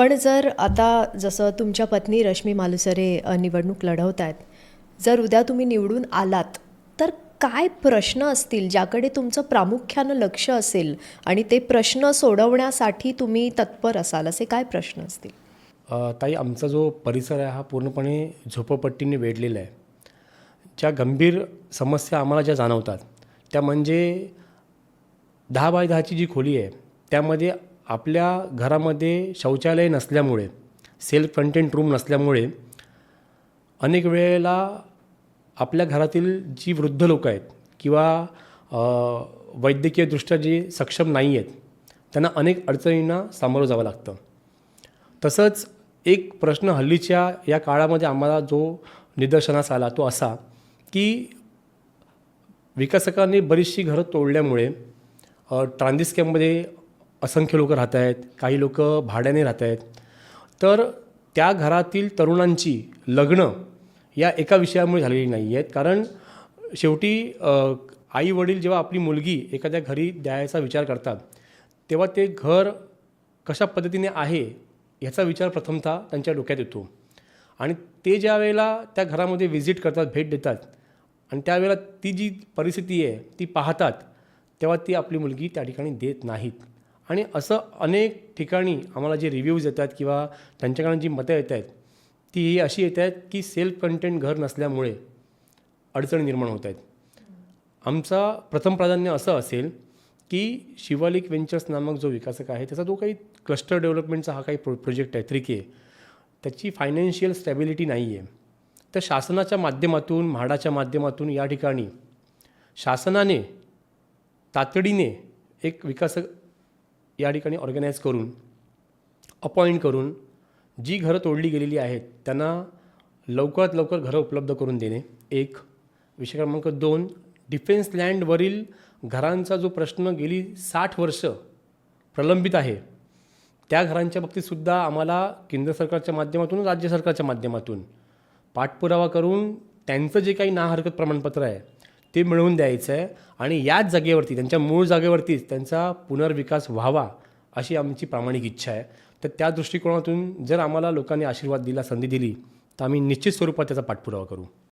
पण जर आता जसं तुमच्या पत्नी रश्मी मालुसरे निवडणूक लढवत आहेत जर उद्या तुम्ही निवडून आलात तर काय प्रश्न असतील ज्याकडे तुमचं प्रामुख्यानं लक्ष असेल आणि ते प्रश्न सोडवण्यासाठी तुम्ही तत्पर असाल असे काय प्रश्न असतील? ताई आमचा जो परिसर आहे हा पूर्णपणे झोपडपट्टीने वेढलेला आहे. ज्या गंभीर समस्या आम्हाला ज्या जाणवतात त्या म्हणजे दहा बाय दहाची जी खोली आहे त्यामध्ये आपल्या घरामध्ये शौचालय नसल्यामुळे सेल्फ कंटेंट रूम नसल्यामुळे अनेक वेळेला आपल्या घरातील जी वृद्ध लोक आहेत किंवा वैद्यकीयदृष्ट्या जे सक्षम नाही आहेत त्यांना अनेक अडचणींना सामोरं जावं लागतं. तसंच एक प्रश्न हल्लीच्या या काळामध्ये आम्हाला जो निदर्शनास आला तो असा की विकासकांनी बरीचशी घरं तोडल्यामुळे ट्रान्झिस्कॅममध्ये असंख्य लोक राहत आहेत काही लोक भाड्याने राहत आहेत. तर त्या घरातील तरुणांची लग्न या एका विषयामुळे झालेली नाही आहेत. कारण शेवटी आई वडील जेव्हा आपली मुलगी एखाद्या घरी द्यायचा विचार करतात तेव्हा ते घर कशा पद्धतीने आहे ह्याचा विचार प्रथमतः त्यांच्या डोक्यात येतो. आणि ते ज्या वेळेला त्या घरामध्ये व्हिजिट करतात भेट देतात आणि त्यावेळेला ती जी परिस्थिती आहे ती पाहतात तेव्हा ती आपली मुलगी त्या ठिकाणी देत नाहीत. आणि असं अनेक ठिकाणी आम्हाला जे रिव्ह्यूज येतात किंवा त्यांच्याकडून जी मतं येत आहेत ती ही अशी येत आहेत की सेल्फ कंटेंट घर नसल्यामुळे अडचणी निर्माण होत आहेत. आमचा प्रथम प्राधान्य असं असेल की शिवालिक वेंचर्स नामक जो विकासक आहे त्याचा जो काही क्लस्टर डेव्हलपमेंटचा हा काही प्रो प्रोजेक्ट आहे त्रिके त्याची फायनान्शियल स्टॅबिलिटी नाही आहे तर शासनाच्या माध्यमातून म्हाडाच्या माध्यमातून या ठिकाणी शासनाने तातडीने एक विकासक या ठिकाणी ऑर्गनाईज करून अपॉइंट करून जी घरं तोडली गेलेली आहेत त्यांना लवकरात लवकर घरं उपलब्ध करून देणे. एक विषय क्रमांक दोन डिफेन्स लँडवरील घरांचा जो प्रश्न गेली साठ वर्ष प्रलंबित आहे त्या घरांच्या बाबतीतसुद्धा आम्हाला केंद्र सरकारच्या माध्यमातून राज्य सरकारच्या माध्यमातून पाठपुरावा करून त्यांचं जे काही ना हरकत प्रमाणपत्र आहे ते मिळवून द्यायचं आहे. आणि याच जागेवरती त्यांच्या मूळ जागेवरतीच त्यांचा पुनर्विकास व्हावा अशी आमची प्रामाणिक इच्छा आहे. तर त्या दृष्टिकोनातून जर आम्हाला लोकांनी आशीर्वाद दिला संधी दिली तर आम्ही निश्चित स्वरूपात त्याचा पाठपुरावा करू.